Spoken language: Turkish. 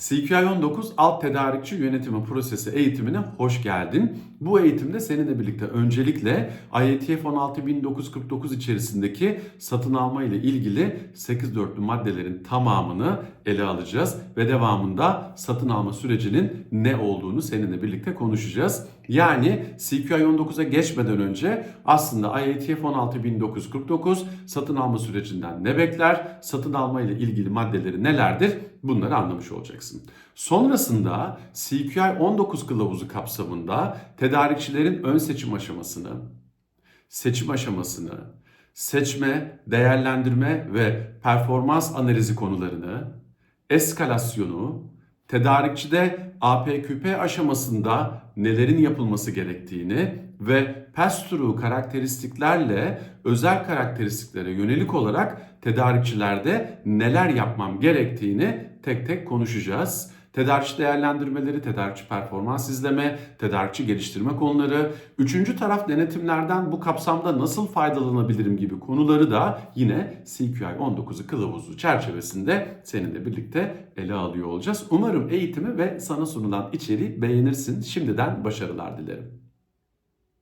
CQI 19 alt tedarikçi yönetimi prosesi eğitimine hoş geldin. Bu eğitimde seninle birlikte öncelikle IATF 16949 içerisindeki satın alma ile ilgili 8 dörtlü maddelerin tamamını ele alacağız ve devamında satın alma sürecinin ne olduğunu seninle birlikte konuşacağız. Yani CQI 19'a geçmeden önce aslında IATF 16949 satın alma sürecinden ne bekler, satın alma ile ilgili maddeleri nelerdir bunları anlamış olacaksın. Sonrasında CQI 19 kılavuzu kapsamında tedarikçilerin ön seçim aşamasını, seçim aşamasını, seçme, değerlendirme ve performans analizi konularını, eskalasyonu, tedarikçide APQP aşamasında nelerin yapılması gerektiğini ve pass-through karakteristiklerle özel karakteristiklere yönelik olarak tedarikçilerde neler yapmam gerektiğini tek tek konuşacağız. Tedarikçi değerlendirmeleri, tedarikçi performans izleme, tedarikçi geliştirme konuları, üçüncü taraf denetimlerden bu kapsamda nasıl faydalanabilirim gibi konuları da yine CQI 19'u kılavuzu çerçevesinde seninle birlikte ele alıyor olacağız. Umarım eğitimi ve sana sunulan içeriği beğenirsin. Şimdiden başarılar dilerim.